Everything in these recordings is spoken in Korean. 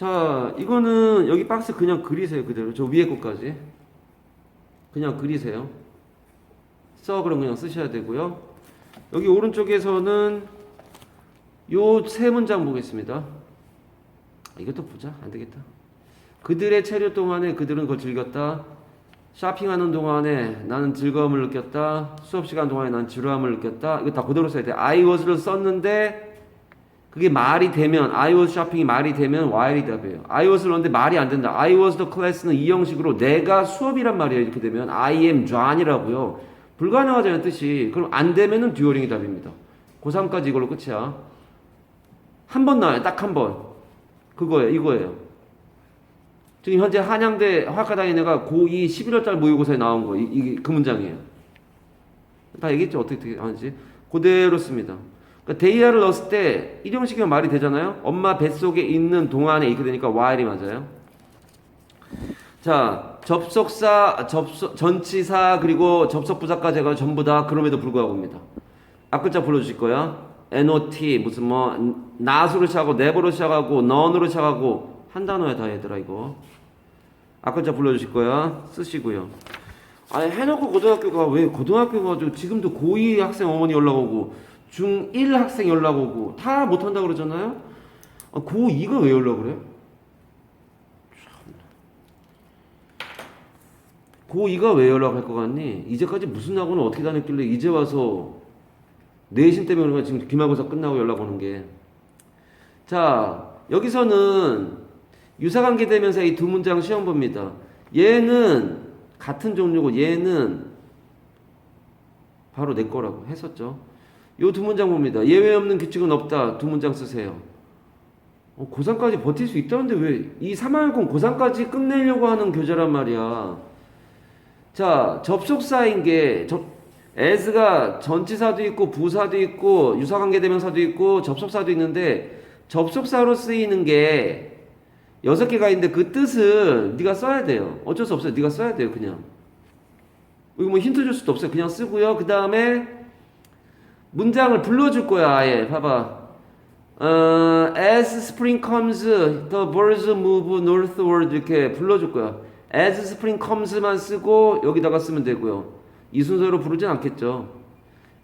자, 이거는 여기 박스 그냥 그리세요. 그대로. 저 위에 것까지. 그냥 그리세요. 써 그럼 그냥 쓰셔야 되고요. 여기 오른쪽에서는 요 세 문장 보겠습니다. 아, 이것도 보자. 안 되겠다. 그들의 체류 동안에 그들은 그걸 즐겼다. 쇼핑하는 동안에 나는 즐거움을 느꼈다. 수업 시간 동안에 난 지루함을 느꼈다. 이거 다 그대로 써야 돼. I was를 썼는데 그게 말이 되면 I was shopping이 말이 되면 while이 답이에요. I was를 넣는데 말이 안 된다. I was the class는 이 형식으로 내가 수업이란 말이에요. 이렇게 되면 I am John이라고요. 불가능하잖아요 뜻이. 그럼 안 되면은 듀어링이 답입니다. 고3까지 이걸로 끝이야. 한 번 나와요. 딱 한 번. 그거예요. 이거예요. 지금 현재 한양대 화학과 다니는 애가 고2 11월달 모의고사에 나온 거. 이- 이게 그 문장이에요. 다 얘기했죠. 어떻게 하는지. 그대로 씁니다. 그러니까 데이아를 넣었을 때 일형식이면 말이 되잖아요. 엄마 뱃속에 있는 동안에 이렇게 되니까 while이 맞아요. 자, 접속사, 접속, 전치사 그리고 접속부사까지 해가 전부 다 그럼에도 불구하고입니다. 앞글자 불러주실 거야. not 무슨 뭐 not으로 시작하고 never로 시작하고 none으로 시작하고 한 단어야 다 얘들아 이거. 앞글자 불러주실 거야. 쓰시고요. 아니 해놓고 고등학교가 왜 고등학교 가지고 지금도 고2 학생 어머니 연락 오고 중1 학생 연락 오고 다 못한다 그러잖아요. 아, 고2가 왜 연락 그래? 고2가 왜 연락할 것 같니? 이제까지 무슨 학원을 어떻게 다녔길래 이제 와서 내신 때문에 그런가 지금 기말고사 끝나고 연락 오는 게. 자, 여기서는 유사관계 대명사 이두 문장 시험 봅니다. 얘는 같은 종류고 얘는 바로 내 거라고 했었죠. 요 두 문장 봅니다. 예외 없는 규칙은 없다. 두 문장 쓰세요. 어, 고3까지 버틸 수 있다는데 왜 이 3학년 고3까지 끝내려고 하는 교재란 말이야. 자, 접속사인 게 접, as가 전치사도 있고 부사도 있고 유사관계 대명사도 있고 접속사도 있는데 접속사로 쓰이는 게 여섯 개가 있는데 그 뜻을 네가 써야 돼요. 어쩔 수 없어요. 네가 써야 돼요. 그냥. 이거 뭐 힌트 줄 수도 없어요. 그냥 쓰고요. 그 다음에 문장을 불러줄 거야. 아예 봐봐. 어, as spring comes, the birds move northward 이렇게 불러줄 거야. as spring comes만 쓰고 여기다가 쓰면 되고요. 이 순서로 부르진 않겠죠.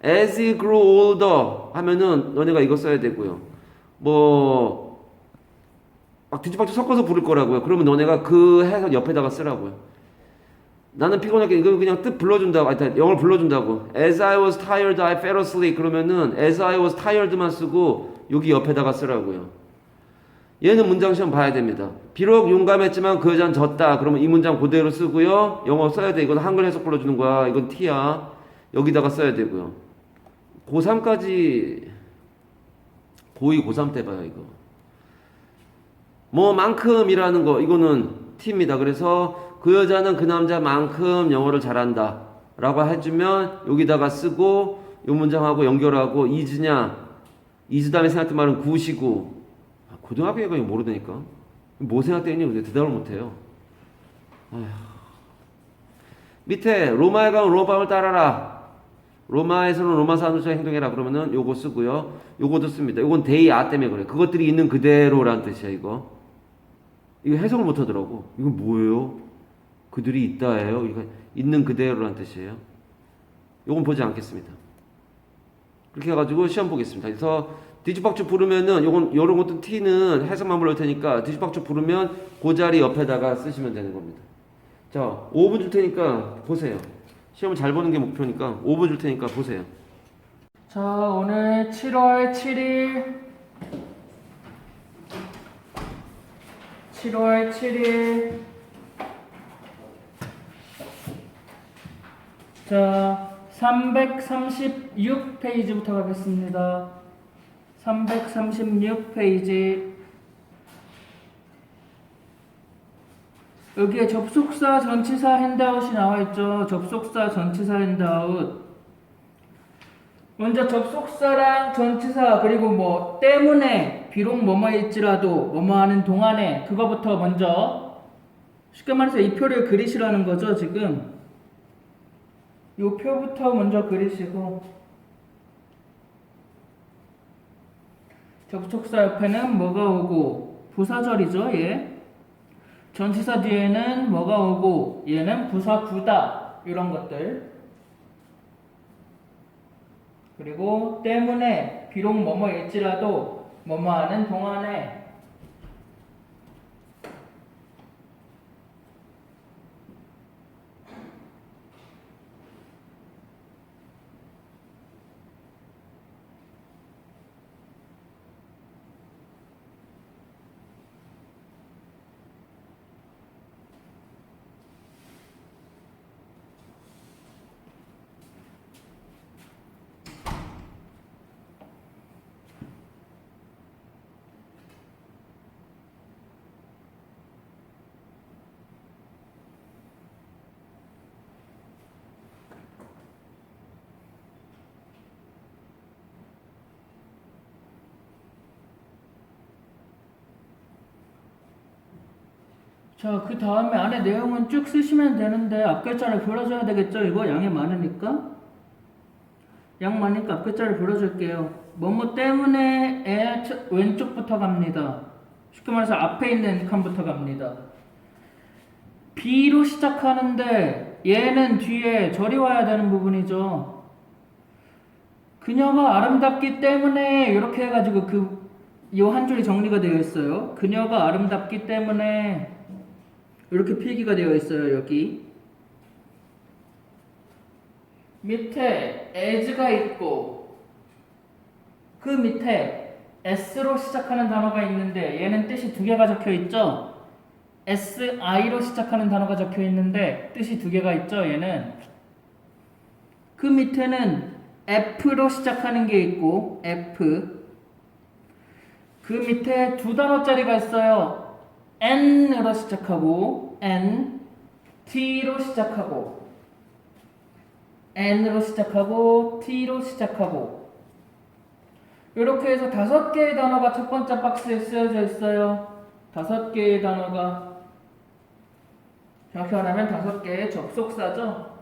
as you grow older 하면은 너네가 이거 써야 되고요. 뭐 막 뒤집박죽 섞어서 부를 거라고요. 그러면 너네가 그 해석 옆에다가 쓰라고요. 나는 피곤하게 이거 그냥 뜻 불러준다고, 아니, 영어를 불러준다고. As I was tired, I fell asleep. 그러면은 as I was tired만 쓰고 여기 옆에다가 쓰라고요. 얘는 문장 시험 봐야 됩니다. 비록 용감했지만 그 여자는 졌다. 그러면 이 문장 그대로 쓰고요. 영어 써야 돼. 이건 한글 해석 불러주는 거야. 이건 T야. 여기다가 써야 되고요. 고3까지 고2, 고3 때 봐요, 이거. 뭐 만큼이라는 거 이거는 T입니다. 그래서 그 여자는 그 남자만큼 영어를 잘한다. 라고 해주면 여기다가 쓰고 요 문장하고 연결하고 이즈냐 이즈 다음에 생각했던 말은 굿이고 아, 고등학교 이거 모르다니까. 뭐 생각되니? 대답을 못해요. 밑에 로마에 가면 로마방을 따라라. 로마에서는 로마 사람들처럼 행동해라. 그러면은 요거 쓰고요. 요거도 씁니다. 요건 데이 아 때문에 그래. 그것들이 있는 그대로란 뜻이야 이거. 이거 해석을 못하더라고. 이건 뭐예요 그들이 있다예요? 있는 그대로란 뜻이에요? 요건 보지 않겠습니다. 그렇게 해가지고 시험 보겠습니다. 그래서 뒤집박죽 부르면은 요건 요런 것도 T는 해석만 불러올 테니까 뒤집박죽 부르면 그 자리 옆에다가 쓰시면 되는 겁니다. 자 5분 줄 테니까 보세요. 시험을 잘 보는 게 목표니까 5분 줄 테니까 보세요. 자, 오늘 7월 7일. 7월 7일 자, 336페이지부터 가겠습니다. 336페이지 여기에 접속사 전치사 핸드아웃이 나와 있죠. 접속사 전치사 핸드아웃 먼저 접속사랑 전치사 그리고 뭐 때문에 비록 뭐뭐일지라도 뭐뭐 하는 동안에 그거부터 먼저 쉽게 말해서 이 표를 그리시라는 거죠 지금 이 표부터 먼저 그리시고 접속사 옆에는 뭐가 오고 부사절이죠, 얘. 전치사 뒤에는 뭐가 오고 얘는 부사 구다 이런 것들. 그리고 때문에 비록 뭐뭐일지라도 뭐뭐하는 동안에 자, 그 다음에 안에 내용은 쭉 쓰시면 되는데 앞글자를 불러줘야 되겠죠? 이거 양이 많으니까. 양 많으니까 앞글자를 불러줄게요. 뭐뭐 때문에 애 첫- 왼쪽부터 갑니다. 쉽게 말해서 앞에 있는 칸부터 갑니다. B로 시작하는데 얘는 뒤에 절이 와야 되는 부분이죠. 그녀가 아름답기 때문에 이렇게 해가지고 그 이 한 줄이 정리가 되어 있어요. 그녀가 아름답기 때문에 이렇게 필기가 되어 있어요, 여기. 밑에 as가 있고 그 밑에 s로 시작하는 단어가 있는데 얘는 뜻이 두 개가 적혀 있죠. si로 시작하는 단어가 적혀 있는데 뜻이 두 개가 있죠. 얘는 그 밑에는 f로 시작하는 게 있고 f 그 밑에 두 단어짜리가 있어요. N으로 시작하고 n t로 시작하고 n으로 시작하고 t로 시작하고 이렇게 해서 다섯 개의 단어가 첫 번째 박스에 쓰여져 있어요. 다섯 개의 단어가 정확히 말하면 다섯 개의 접속사죠.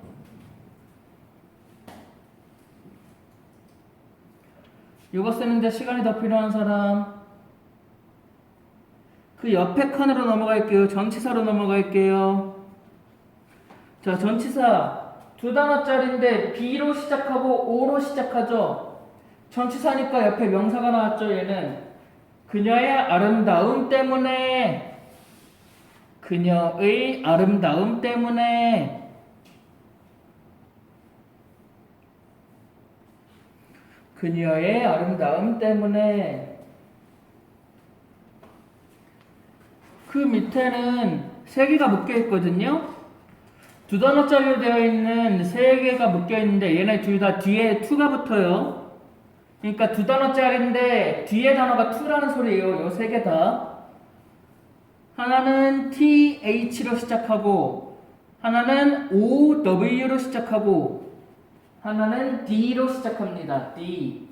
이거 쓰는데 시간이 더 필요한 사람 그 옆에 칸으로 넘어갈게요. 전치사로 넘어갈게요. 자, 전치사 두 단어짜리인데 B로 시작하고 O로 시작하죠. 전치사니까 옆에 명사가 나왔죠. 얘는 그녀의 아름다움 때문에 그녀의 아름다움 때문에 그녀의 아름다움 때문에 그 밑에는 세 개가 묶여 있거든요. 두 단어짜리로 되어 있는 세 개가 묶여 있는데 얘네 둘 다 뒤에 투가 붙어요. 그러니까 두 단어짜리인데 뒤에 단어가 투라는 소리예요. 요세개 다. 하나는 TH로 시작하고 하나는 OW로 시작하고 하나는 D로 시작합니다. D.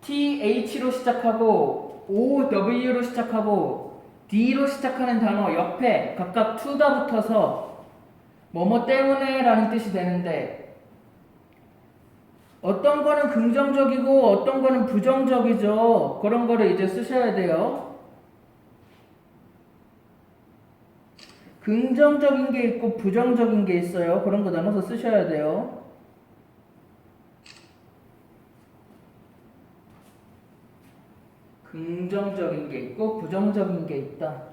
TH로 시작하고 OW로 시작하고 D로 시작하는 단어 옆에 각각 to가 붙어서 뭐뭐 때문에 라는 뜻이 되는데 어떤 거는 긍정적이고 어떤 거는 부정적이죠. 그런 거를 이제 쓰셔야 돼요. 긍정적인 게 있고 부정적인 게 있어요. 그런 거 나눠서 쓰셔야 돼요. 긍정적인 게 있고 부정적인 게 있다.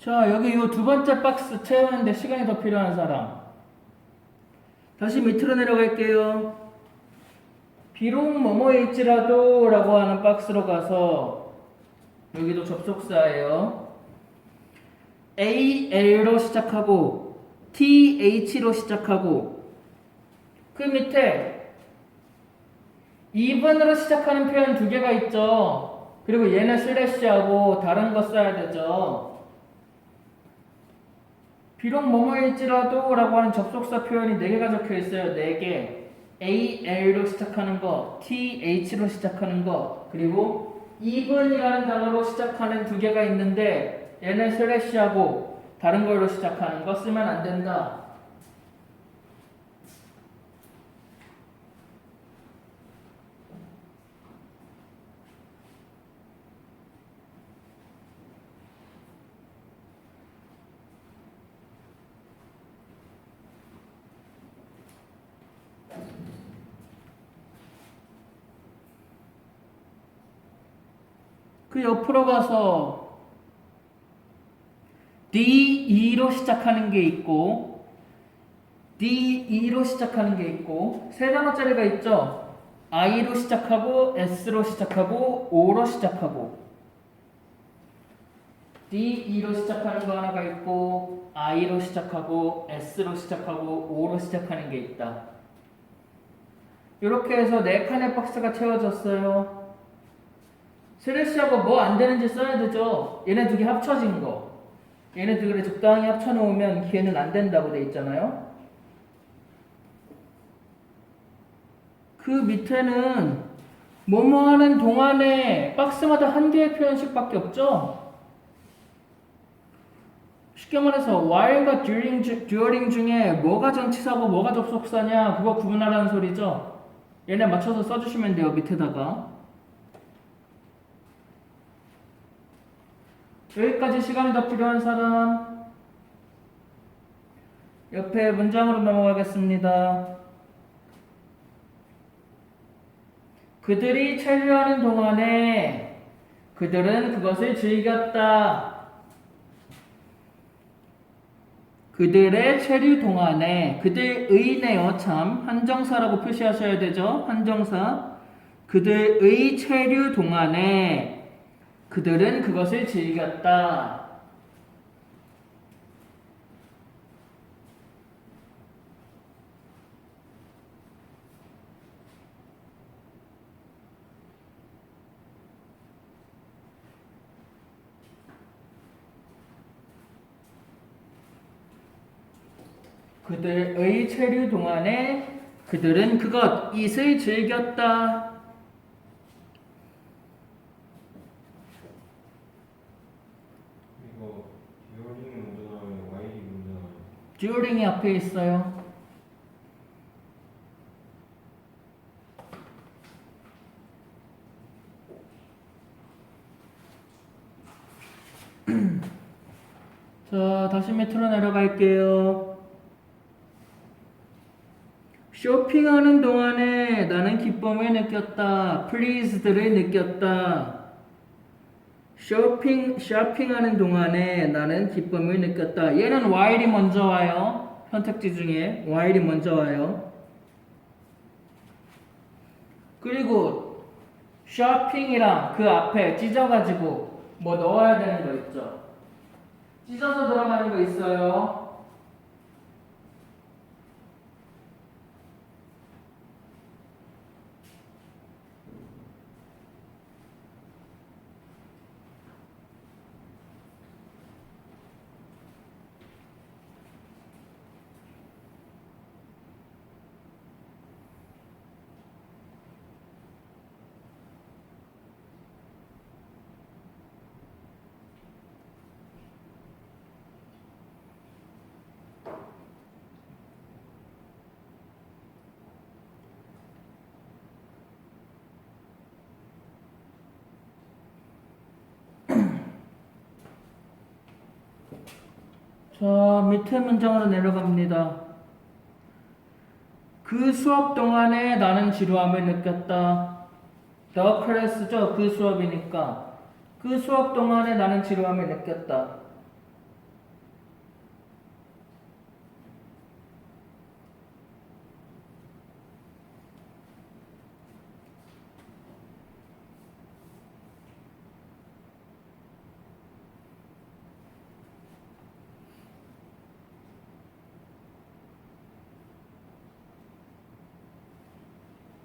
자, 여기 이 두 번째 박스 채우는데 시간이 더 필요한 사람. 다시 밑으로 내려갈게요. 비록 뭐뭐일지라도 라고 하는 박스로 가서 여기도 접속사예요. AL로 시작하고 TH로 시작하고 그 밑에 even으로 시작하는 표현 두 개가 있죠. 그리고 얘는 슬래시하고 다른 거 써야 되죠. 비록 뭐뭐일지라도 라고 하는 접속사 표현이 네 개가 적혀 있어요. 네 개. AL로 시작하는 거, TH로 시작하는 거, 그리고 even이라는 단어로 시작하는 두 개가 있는데 얘는 슬래시하고 다른 걸로 시작하는 거 쓰면 안 된다. 그 옆으로 가서 D2로 시작하는 게 있고 D2로 시작하는 게 있고 세 단어짜리가 있죠. I로 시작하고 S로 시작하고 O로 시작하고 D2로 시작하는 거 하나가 있고 I로 시작하고 S로 시작하고 O로 시작하는 게 있다. 이렇게 해서 네 칸의 박스가 채워졌어요. 슬래시하고 뭐 안 되는지 써야 되죠. 얘네 두 개 합쳐진 거. 얘네 두 개를 적당히 합쳐놓으면 걔는 안 된다고 돼 있잖아요. 그 밑에는 뭐뭐 하는 동안에 박스마다 한 개의 표현식밖에 없죠. 쉽게 말해서 while과 during, 주- during 중에 뭐가 전치사고 뭐가 접속사냐 그거 구분하라는 소리죠. 얘네 맞춰서 써주시면 돼요 밑에다가. 여기까지 시간이 더 필요한 사람 옆에 문장으로 넘어가겠습니다. 그들이 체류하는 동안에 그들은 그것을 즐겼다. 그들의 체류 동안에 그들의네요 참 한정사라고 표시하셔야 되죠 한정사 그들의 체류 동안에 그들은 그것을 즐겼다. 그들의 체류 동안에 그들은 그것 이을 즐겼다. 이거 듀어링이 먼저 나와요 와일이 먼저 나와요 듀어링이 앞에 있어요. 자, 다시 밑으로 내려갈게요. 쇼핑하는 동안에 나는 기쁨을 느꼈다. pleased를 느꼈다. 쇼핑, 쇼핑하는 동안에 나는 기쁨을 느꼈다. 얘는 while이 먼저 와요. 선택지 중에 while이 먼저 와요. 그리고 쇼핑이랑 그 앞에 찢어가지고 뭐 넣어야 되는 거 있죠. 찢어서 들어가는 거 있어요. 자, 밑에 문장으로 내려갑니다. 그 수업 동안에 나는 지루함을 느꼈다. The class죠. 그 수업이니까. 그 수업 동안에 나는 지루함을 느꼈다.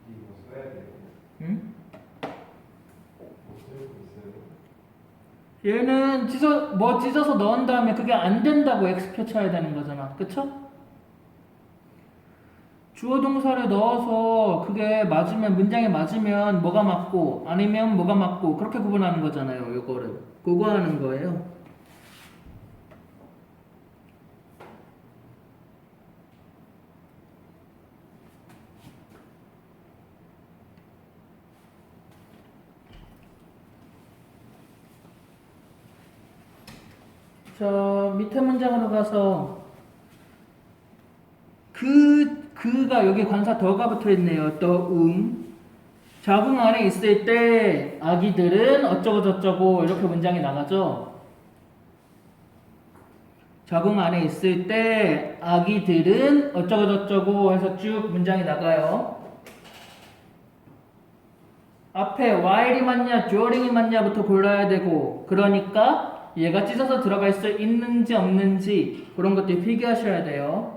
이거 써야 돼요 응? 못 쓰고 있어요 얘는 찢어 뭐 찢어서 넣은 다음에 그게 안 된다고 X 펴쳐야 되는 거잖아. 그쵸? 주어 동사를 넣어서 그게 맞으면 문장에 맞으면 뭐가 맞고 아니면 뭐가 맞고 그렇게 구분하는 거잖아요. 요거를 그거 하는 거예요. 저 밑에 문장으로 가서 그 그가 여기 관사 더가 붙어 있네요. 더 음. 자궁 안에 있을 때 아기들은 어쩌고 저쩌고 이렇게 문장이 나가죠. 자궁 안에 있을 때 아기들은 어쩌고 저쩌고 해서 쭉 문장이 나가요. 앞에 while이 맞냐 during이 맞냐부터 골라야 되고 그러니까 얘가 찢어서 들어갈 수 있는지 없는지 그런 것들 필기하셔야 돼요.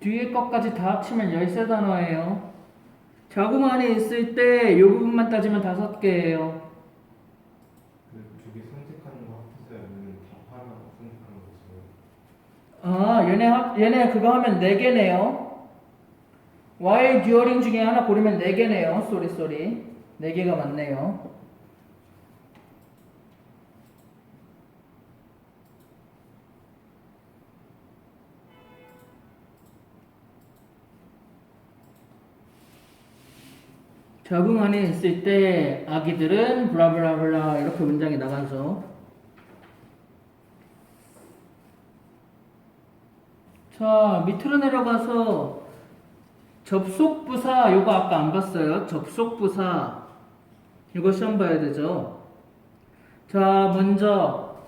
뒤에 것까지 다 합치면 13단어예요. 자궁 안에 있을 때이 부분만 따지면 다섯 개예요. 그두개 선택하는 거 합쳐서 아니면 다 하나 선택하는 거죠? 아, 얘네 합, 얘네 그거 하면 4개네요. while during 중에 하나 고르면 4개네요. 쏘리 쏘리. 4개가 맞네요. 자궁 안에 있을 때 아기들은 브라브라브라 이렇게 문장이 나가죠. 자, 밑으로 내려가서 접속부사 요거 아까 안 봤어요. 접속부사 이거 시험 봐야 되죠. 자, 먼저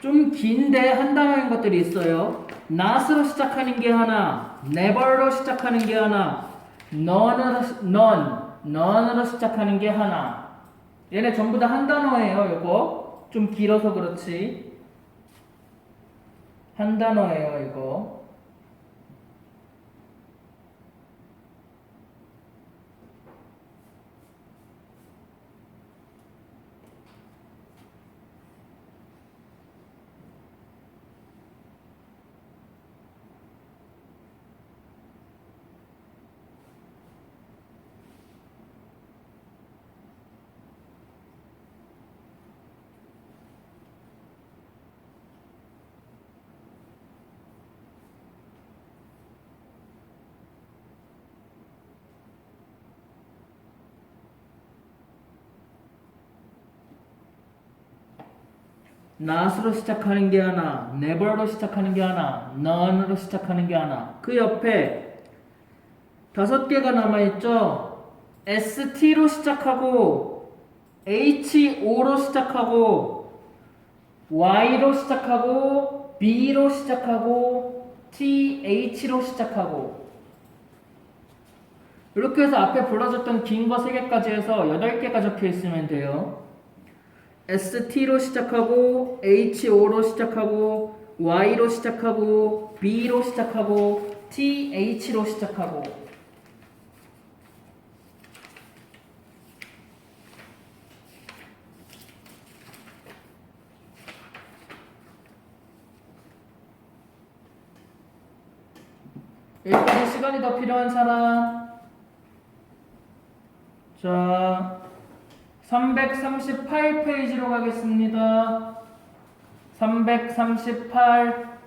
좀 긴데 한 단어인 것들이 있어요. not으로 시작하는 게 하나, never로 시작하는 게 하나, none으로, none, none으로 시작하는 게 하나. 얘네 전부 다 한 단어예요, 요거. 좀 길어서 그렇지. 한 단어예요, 이거. Not으로 시작하는 게 하나, never로 시작하는 게 하나, none으로 시작하는 게 하나. 그 옆에 다섯 개가 남아있죠? ST로 시작하고, HO로 시작하고, Y로 시작하고, B로 시작하고, TH로 시작하고. 이렇게 해서 앞에 불러줬던 긴거세 개까지 해서 여덟 개가 적혀 있으면 돼요. ST로 시작하고 HO로 시작하고 Y로 시작하고 B로 시작하고 TH로 시작하고. 여기까지 시간이 더 필요한 사람. 자 338페이지로 가겠습니다. 338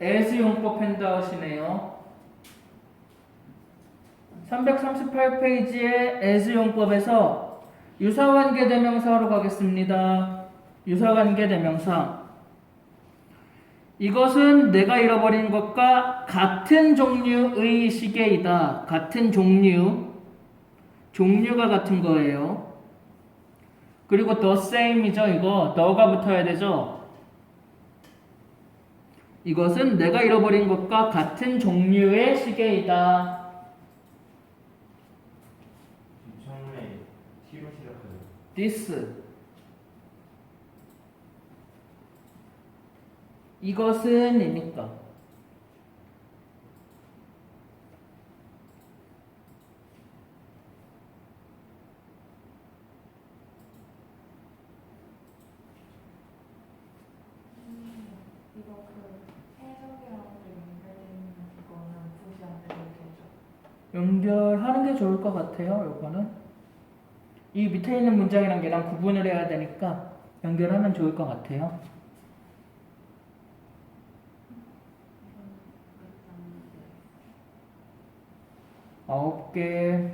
애수용법 핸드아웃이네요. 338페이지의 애수용법에서 유사관계 대명사로 가겠습니다. 유사관계 대명사. 이것은 내가 잃어버린 것과 같은 종류의 시계이다. 같은 종류. 종류가 같은 거예요. 그리고 the same이죠. 이거 the가 붙어야 되죠. 이것은 내가 잃어버린 것과 같은 종류의 시계이다. 처음에 T로 시작하죠. this 이것은 이니까 연결하는 게 좋을 것 같아요. 요거는 이 밑에 있는 문장이랑 얘랑 구분을 해야 되니까 연결하면 좋을 것 같아요. 아홉 개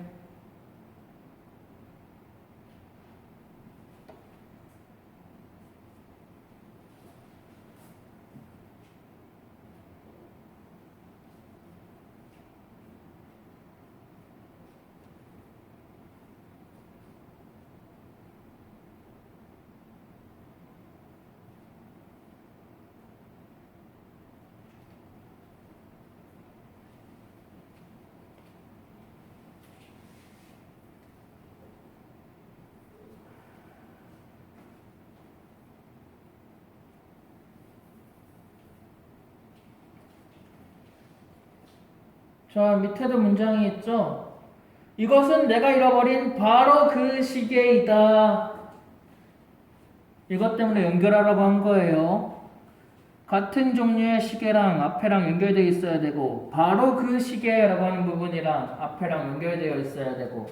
자, 밑에도 문장이 있죠? 이것은 내가 잃어버린 바로 그 시계이다. 이것 때문에 연결하라고 한 거예요. 같은 종류의 시계랑 앞에랑 연결되어 있어야 되고, 바로 그 시계라고 하는 부분이랑 앞에랑 연결되어 있어야 되고,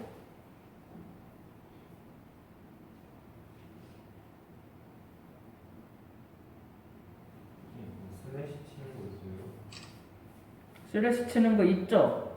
예, 뭐 슬래시 치는 거 있어요? 슬래시 치는 거 있죠?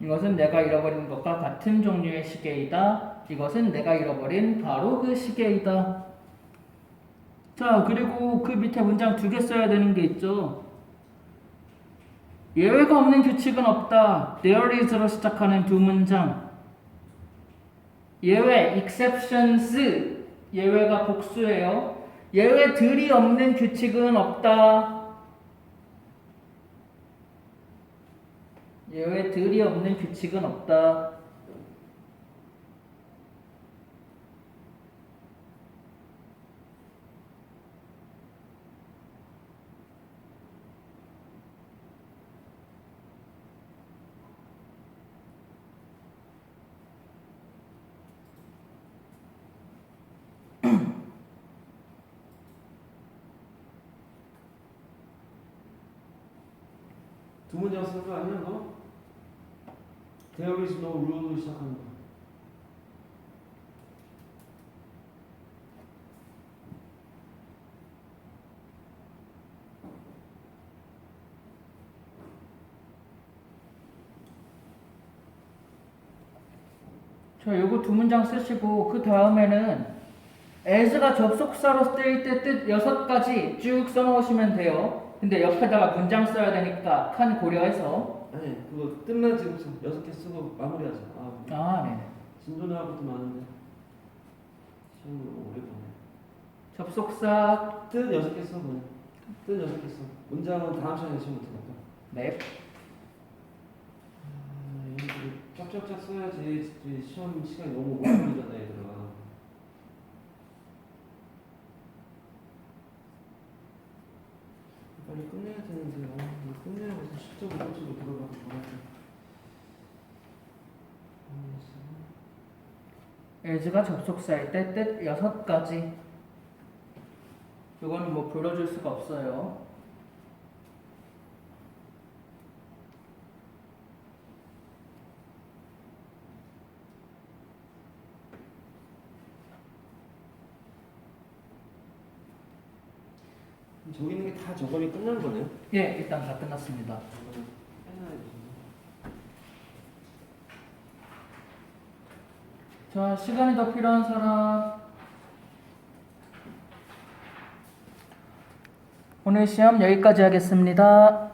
이것은 내가 잃어버린 것과 같은 종류의 시계이다. 이것은 내가 잃어버린 바로 그 시계이다. 자, 그리고 그 밑에 문장 두 개 써야 되는 게 있죠. 예외가 없는 규칙은 없다. There is로 시작하는 두 문장. 예외, exceptions. 예외가 복수예요. 예외들이 없는 규칙은 없다. 예외 들이 없는 규칙은 없다. 두 문장 너? There is no rule로 시작하는 거. 자, 요거 두 문장 쓰시고 그 다음에는 as가 접속사로 쓰일 때 뜻 여섯 가지 쭉 써놓으시면 돼요. 근데 옆에다가 문장 써야 되니까 칸 고려해서 아니 그거 뜻만 지금 써. 여섯 개 쓰고 마무리하자. 아 아, 네네. 진도 나올 것도 많은데 시험 오래 보네. 접속사 뜻 여섯 개 써. 그냥. 뜻 여섯 개 써. 문장은 다음 시간에 시험 못하니까. 네. 아, 쫙쫙쫙 써야지 이 시험 시간이 너무 오래 걸리잖아 얘들아. 빨리 끝내야 되는데 아, 이거 끝내야 무슨 실적으로 꼴찌로 들어가고 뭐하지? as가 접속사일 때 뜻 여섯 가지. 요거는 뭐 불러줄 수가 없어요. 저기 있는 게 다 저감이 끝난 거네요. 예, 일단 다 끝났습니다. 자, 시간이 더 필요한 사람. 오늘 시험 여기까지 하겠습니다.